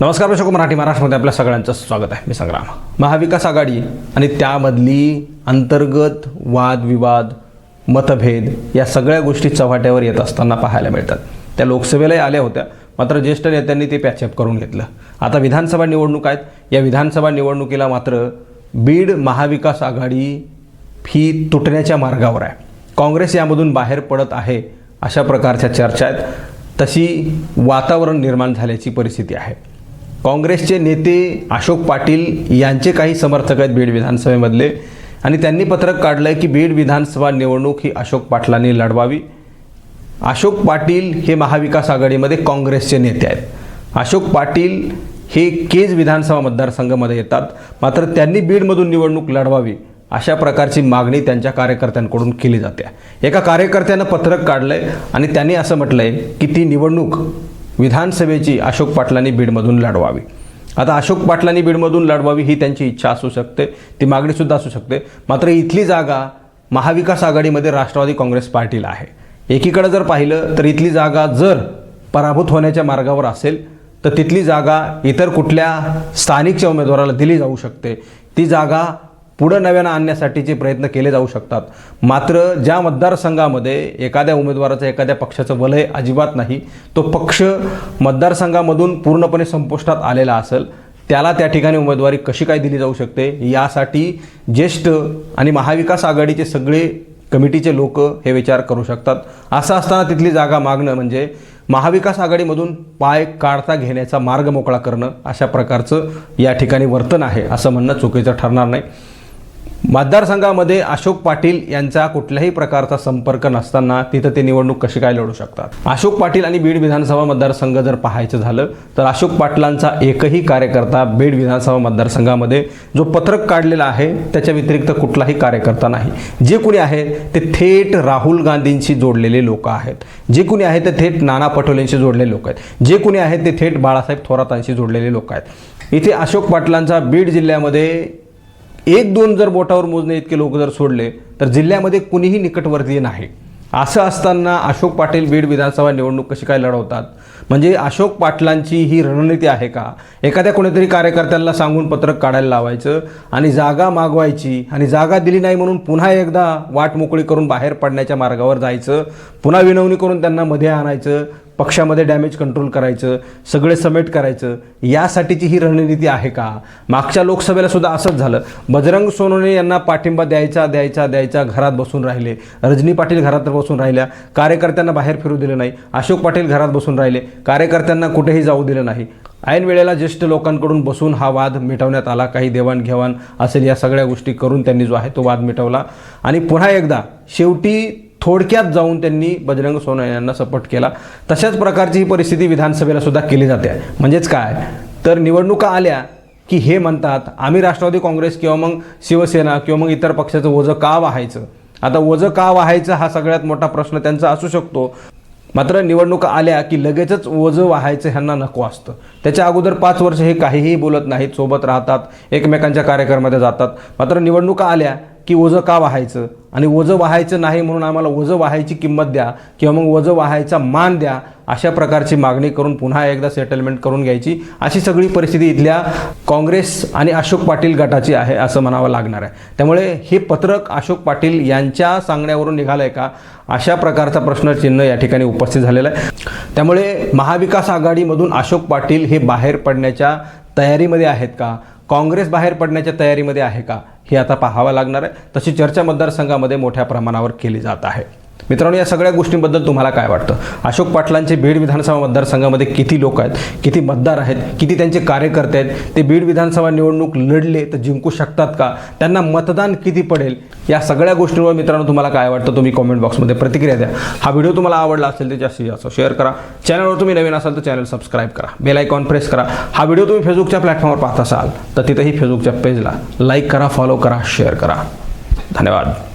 नमस्कार दर्शक मराठी महाराष्ट्रामध्ये आपल्या सगळ्यांचं स्वागत आहे. मी संग्राम. महाविकास आघाडी आणि त्यामधली अंतर्गत वादविवाद मतभेद या सगळ्या गोष्टी चव्हाट्यावर येत असताना पाहायला मिळतात. त्या लोकसभेलाही आल्या होत्या मात्र ज्येष्ठ नेत्यांनी ते पॅचअप करून घेतलं. आता विधानसभा निवडणूक आहेत. या विधानसभा निवडणुकीला मात्र बीड महाविकास आघाडी ही तुटण्याच्या मार्गावर आहे. काँग्रेस यामधून बाहेर पडत आहे अशा प्रकारच्या चर्चा आहेत. तशी वातावरण निर्माण झाल्याची परिस्थिती आहे. काँग्रेसचे नेते अशोक पाटील यांचे काही समर्थक आहेत बीड विधानसभेमधले. आणि त्यांनी पत्रक काढलं आहे की बीड विधानसभा निवडणूक ही अशोक पाटलांनी लढवावी. अशोक पाटील हे महाविकास आघाडीमध्ये काँग्रेसचे नेते आहेत. अशोक पाटील हे केज विधानसभा मतदारसंघामध्ये येतात. मात्र त्यांनी बीडमधून निवडणूक लढवावी अशा प्रकारची मागणी त्यांच्या कार्यकर्त्यांकडून केली जाते. एका कार्यकर्त्यानं पत्रक काढलं आहे आणि त्यांनी असं म्हटलं आहे की ती निवडणूक विधानसभेची अशोक पाटलांनी बीडमधून लढवावी. आता अशोक पाटलांनी बीडमधून लढवावी ही त्यांची इच्छा असू शकते ती मागणीसुद्धा असू शकते. मात्र इथली जागा महाविकास आघाडीमध्ये राष्ट्रवादी काँग्रेस पार्टीला आहे. एकीकडे जर पाहिलं तर इथली जागा जर पराभूत होण्याच्या मार्गावर असेल तर तिथली जागा इतर कुठल्या स्थानिकच्या उमेदवाराला दिली जाऊ शकते. ती जागा पुढं नव्यानं आणण्यासाठीचे प्रयत्न केले जाऊ शकतात. मात्र ज्या मतदारसंघामध्ये एखाद्या उमेदवाराचं एखाद्या पक्षाचं वलय अजिबात नाही तो पक्ष मतदारसंघामधून पूर्णपणे संपुष्टात आलेला असेल त्याला त्या ठिकाणी उमेदवारी कशी काय दिली जाऊ शकते? यासाठी ज्येष्ठ आणि महाविकास आघाडीचे सगळे कमिटीचे लोक हे विचार करू शकतात. असं असताना तिथली जागा मागणं म्हणजे महाविकास आघाडीमधून पाय काढता घेण्याचा मार्ग मोकळा करणं अशा प्रकारचं या ठिकाणी वर्तन आहे असं म्हणणं चुकीचं ठरणार नाही. मतदारसंघामध्ये अशोक पाटील यांचा कुठल्याही प्रकारचा संपर्क नसताना तिथं ते निवडणूक कशी काय लढू शकतात? अशोक पाटील आणि बीड विधानसभा मतदारसंघ जर पाहायचं झालं तर अशोक पाटलांचा एकही कार्यकर्ता बीड विधानसभा मतदारसंघामध्ये जो पत्रक काढलेला आहे त्याच्या व्यतिरिक्त कुठलाही कार्यकर्ता नाही. जे कुणी आहे ते थेट राहुल गांधींशी जोडलेले लोक आहेत. जे कुणी आहे ते थेट नाना पटोलेंशी जोडलेले लोक आहेत. जे कुणी आहेत ते थेट बाळासाहेब थोरातांशी जोडलेले लोक आहेत. इथे अशोक पाटलांचा बीड जिल्ह्यामध्ये एक दोन जर बोटावर मोजणे इतके लोक जर सोडले तर जिल्ह्यामध्ये कुणीही निकटवर्तीय नाही. असं असताना अशोक पाटील बीड विधानसभा निवडणूक कशी काय लढवतात? म्हणजे अशोक पाटलांची ही रणनीती आहे का? एखाद्या कोणीतरी कार्यकर्त्यांना सांगून पत्रक काढायला लावायचं आणि जागा मागवायची आणि जागा दिली नाही म्हणून पुन्हा एकदा वाट मोकळी करून बाहेर पडण्याच्या मार्गावर जायचं पुन्हा विनवणी करून त्यांना मध्ये आणायचं पक्षामध्ये डॅमेज कंट्रोल करायचं सगळे समेट करायचं यासाठीची ही रणनीती आहे का? मागच्या लोकसभेला सुद्धा असंच झालं. बजरंग सोनवणे यांना पाठिंबा द्यायचा द्यायचा द्यायचा घरात बसून राहिले. रजनी पाटील घरात बसून राहिल्या. कार्यकर्त्यांना बाहेर फिरू दिलं नाही. अशोक पाटील घरात बसून राहिले. कार्यकर्त्यांना कुठेही जाऊ दिलं नाही. ऐन वेळेला ज्येष्ठ लोकांकडून बसून हा वाद मिटवण्यात आला. काही देवाणघेवाण असेल या सगळ्या गोष्टी करून त्यांनी जो आहे तो वाद मिटवला. आणि पुन्हा एकदा शेवटी थोडक्यात जाऊन त्यांनी बजरंग सोनवणे यांना सपोर्ट केला. तशाच प्रकारची ही परिस्थिती विधानसभेला सुद्धा केली जाते. म्हणजेच काय? तर निवडणुका आल्या की हे म्हणतात आम्ही राष्ट्रवादी काँग्रेस किंवा मग शिवसेना किंवा मग इतर पक्षाचं ओझं का वाहायचं? आता ओझं का वाहायचं हा सगळ्यात मोठा प्रश्न त्यांचा असू शकतो. मात्र निवडणुका आल्या की लगेचच ओझं वाहायचं ह्यांना नको असतं. त्याच्या अगोदर पाच वर्ष हे काहीही बोलत नाहीत सोबत राहतात एकमेकांच्या कार्यक्रमामध्ये जातात. मात्र निवडणुका आल्या की ओझं का वाहायचं? आणि ओझं वाहायचं नाही म्हणून आम्हाला ओझं वाहायची किंमत द्या किंवा मग ओझं वाहायचा मान द्या अशा प्रकारची मागणी करून पुन्हा एकदा सेटलमेंट करून घ्यायची. अशी सगळी परिस्थिती इथल्या काँग्रेस आणि अशोक पाटील गटाची आहे असं म्हणावं लागणार आहे. त्यामुळे हे पत्रक अशोक पाटील यांच्या सांगण्यावरून निघालं आहे का? अशा प्रकारचा प्रश्नचिन्ह या ठिकाणी उपस्थित झालेला आहे. त्यामुळे महाविकास आघाडीमधून अशोक पाटील हे बाहेर पडण्याच्या तयारीमध्ये आहेत का? काँग्रेस बाहेर पडण्याच्या तयारीमध्ये आहे का हे आता पाहावं लागणार आहे. तशी चर्चा मतदारसंघामध्ये मोठ्या प्रमाणावर केली जात आहे. मित्रांनो या सगळ्या गोष्टींबद्दल तुम्हाला काय वाटतं? अशोक पाटलांचे बीड विधानसभा मतदारसंघामध्ये किती लोक आहेत? किती मतदार आहेत? किती त्यांचे कार्यकर्ते आहेत? ते बीड विधानसभा निवडणूक लढले तर जिंकू शकतात का? त्यांना मतदान किती पडेल? या सगळ्या गोष्टींवर मित्रांनो तुम्हाला काय वाटतं तुम्ही कॉमेंट बॉक्समध्ये प्रतिक्रिया द्या. हा व्हिडिओ तुम्हाला आवडला असेल तर जास्तीत जास्त शेअर करा. चॅनलवर तुम्ही नवीन असाल तर चॅनल सबस्क्राईब करा. बेल आयकॉन प्रेस करा. हा व्हिडिओ तुम्ही फेसबुकच्या प्लॅटफॉर्मवर पाहत असाल तर तिथेही फेसबुकच्या पेजला लाईक करा फॉलो करा शेअर करा. धन्यवाद.